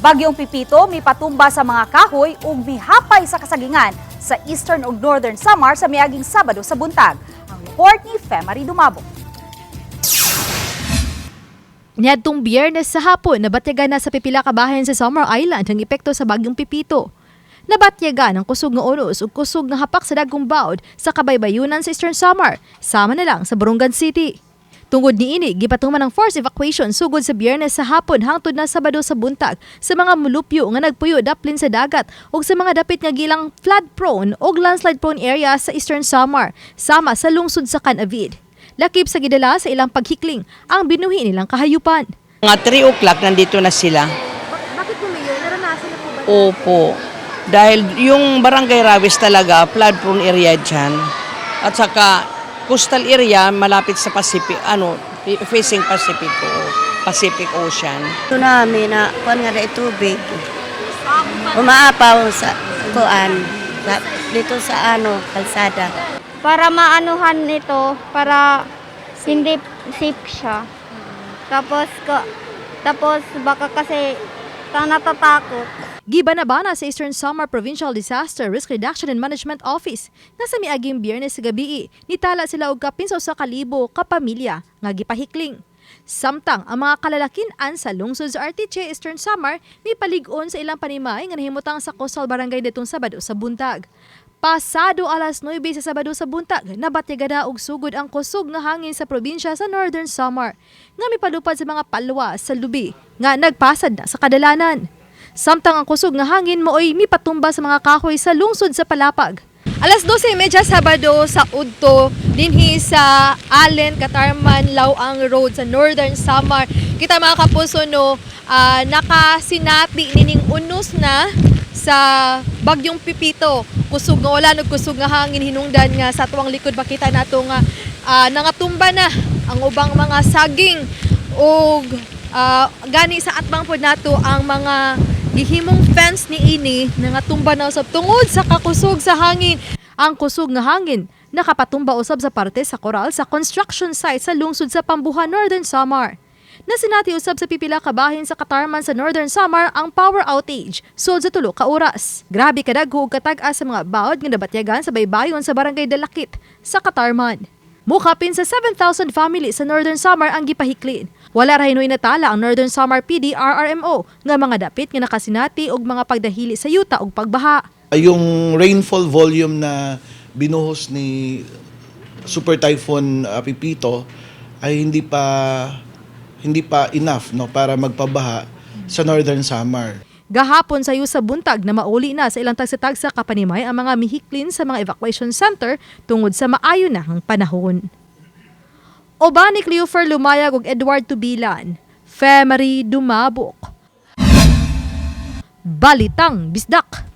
Bagyong Pipito may patumba sa mga kahoy ug mihapay sa kasagingan sa Eastern ug Northern Samar sa miaging Sabado sa buntag. Ang report ni Femari Dumabo. Niadtong biyernes sa hapon, nabatyagan na sa pipila ka bahin sa Summer Island ang epekto sa bagyong Pipito. Nabatyagan ang kusog nga unos ug kusog nga hapak sa dagkong bawd sa kabaybayunan sa Eastern Samar, sama na lang sa Burungan City. Tungod ni ini, gipatuman ang forced evacuation sugod sa biyernes sa hapon hangtod na Sabado sa buntag sa mga mulupyo nga nagpuyo daplin sa dagat ug sa mga dapit nga gilang flood prone ug landslide prone area sa Eastern Samar, sama sa lungsod sa Canavid. Lakip sa gidala sa ilang paghikling ang binuhi nilang kahayupan. Mga 3 o'clock nandito na sila. Bakit po mayor? Naranasan na po ba? Opo. Dahil yung barangay Rawis talaga, flood prone area dyan. At saka coastal area malapit sa Pacific, ano, facing Pacific, Pacific Ocean. tsunami na kuan nga na tubig. Umaapaw sa kuan sa, dito sa ano kalsada. para maanuhan nito para hindi safe siya. Tapos ko tapos baka kasi natatakot. Gibanabana sa Eastern Samar Provincial Disaster Risk Reduction and Management Office nga sa miaging biyernes sa gabi, nitala sila og kapin sa kalibo ka pamilya nga gipahikling. Samtang ang mga kalalakin-an sa lungsod sa RTC Eastern Samar ni palig-on sa ilang panimay nga nahimutang sa Coastal Barangay detong Sabado sa buntag. Pasado alas 9 sa Sabado sa buntag, nabatyagada og sugod ang kusog nga hangin sa probinsya sa Northern Samar nga mipalupad sa mga palwa sa lubi nga nagpasad na sa kadalanan. Samtang ang kusog nga hangin mooy mipatumba sa mga kahoy sa lungsod sa Palapag. Alas 12.30 Sabado sa Udto, dinhi sa Allen, Katarman, Lawang Road sa Northern Samar. Kita mga kapuso no, ah, nakasinati nining unos na sa Bagyong Pipito. Kusog nga wala no kusog nga hangin hinungdan nga sa tuwang likod makita nato nga ah, nangatumba na ang ubang mga saging ug ah, gani sa atbang pod nato ang mga gihimong fence ni ini nga tumba na usab tungod sa kakusog sa hangin. Ang kusog nga hangin nakapatumba usab sa parte sa koral sa construction site sa lungsod sa Pambuhan, Northern Samar. Nasinati usab sa pipila ka bahin sa Katarman sa Northern Samar ang power outage sud sa tulo ka oras. Grabe kadagho ug katag-as sa mga bawod nga nabatyagan sa baybayon sa barangay Dalakit sa Katarman. Mukapin sa 7,000 families sa Northern Samar ang gipahiklin. Wala ra hinoy natala ang Northern Samar PD RRMO nga mga dapit nga nakasinati og mga pagdahili sa yuta ug pagbaha. yung rainfall volume na binuhos ni Super Typhoon uh, Pipito ay hindi pa hindi pa enough no para magpabaha sa Northern Samar. Gahapon sa sa buntag na mauli na sa ilang tagsatag sa kapanimay ang mga mihiklin sa mga evacuation center tungod sa maayo na ang panahon. Oba ni Cleofer Lumayag ug Edward Tubilan, Femery Dumabok. Balitang Bisdak.